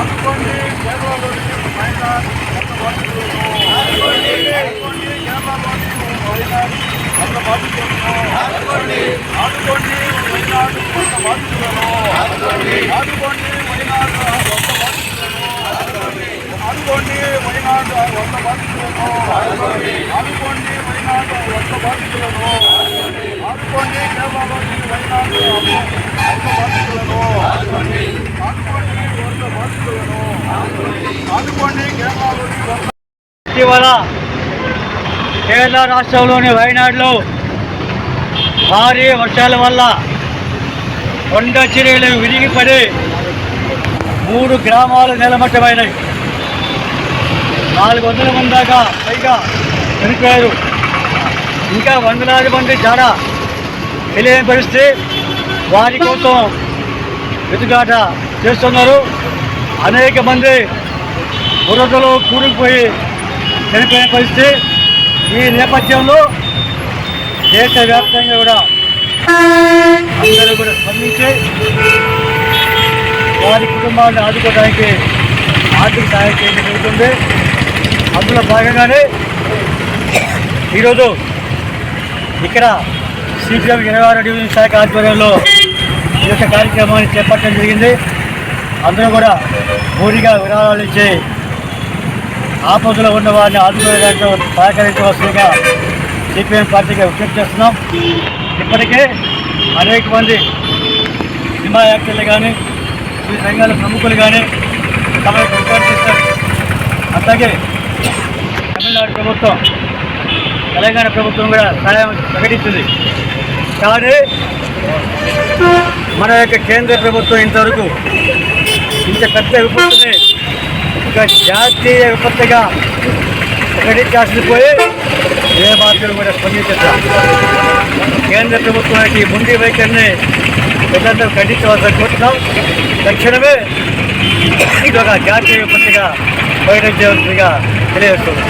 అనుకోండి కేరళలోని మైనార్ వంద బాధితులను అనుకోండి కేరళలోని వంద బాధితులను ఆదుకోండి ఆదుకోండి మైనార్ వంద బాధితులను ఆదుకోండి ఆదుకోండి మైనార్ వంద బాధితులను ఆదుకోండి ఆదుకోండి మైనార్ వంద బాధితులను ఆదుకోండి కేరళలోని బాధితులను బాధితులను కేరళలోని ఇటీవల కేరళ రాష్ట్రంలోని వయనాడులో భారీ వర్షాల వల్ల కొండ చర్యలు విరిగిపడి మూడు గ్రామాలు నిలమట్టమైనవి నాలుగు వందల మంది దాకా పైగా చనిపోయారు. ఇంకా వందలాది మంది చాలా తెలియని పరిస్థితి. వారి కోసం వెతుకాట చేస్తున్నారు. అనేక మంది బురదలో కూరుకుపోయి చనిపోయిన పరిస్థితి. ఈ నేపథ్యంలో దేశవ్యాప్తంగా కూడా అందరూ కూడా స్పందించి వారి కుటుంబాన్ని ఆదుకోవడానికి ఆర్థిక సహాయం చేయడం జరుగుతుంది. అందులో భాగంగానే ఈరోజు ఇక్కడ సిపిఎం ఇరవై ఆరు డివిజన్ శాఖ ఆధ్వర్యంలో ఈ యొక్క కార్యక్రమాన్ని చేపట్టడం జరిగింది. అందరూ కూడా పూరిగా విరాళాలు ఇచ్చి ఆపదలో ఉన్న వారిని ఆదుకోవడానికి సహకరించవలసిందిగా సిపిఎం పార్టీగా విజ్ఞప్తి చేస్తున్నాం. ఇప్పటికే అనేక మంది సినిమా యాక్టర్లు కానీ ఈ సంఘాల ప్రముఖులు కానీ తమ యొక్క రికార్డు చేశారు తమిళనాడు ప్రభుత్వం తెలంగాణ ప్రభుత్వం కూడా సహాయం ప్రకటించింది కానీ మన యొక్క కేంద్ర ప్రభుత్వం ఇంతవరకు ఇంత పెద్ద విపత్తుని ఒక జాతీయ విపత్తుగా ప్రకటించాల్సింది పోయి ఏ మాత్రం కూడా స్పందించారు కేంద్ర ప్రభుత్వానికి ముందు వైఖరిని ప్రజలందరూ ఖండించవలసిన కోరుతున్నాం. తక్షణమే ఇది ఒక జాతీయ విపత్తుగా ప్రకటించవలసిందిగా తెలియజేస్తున్నాం.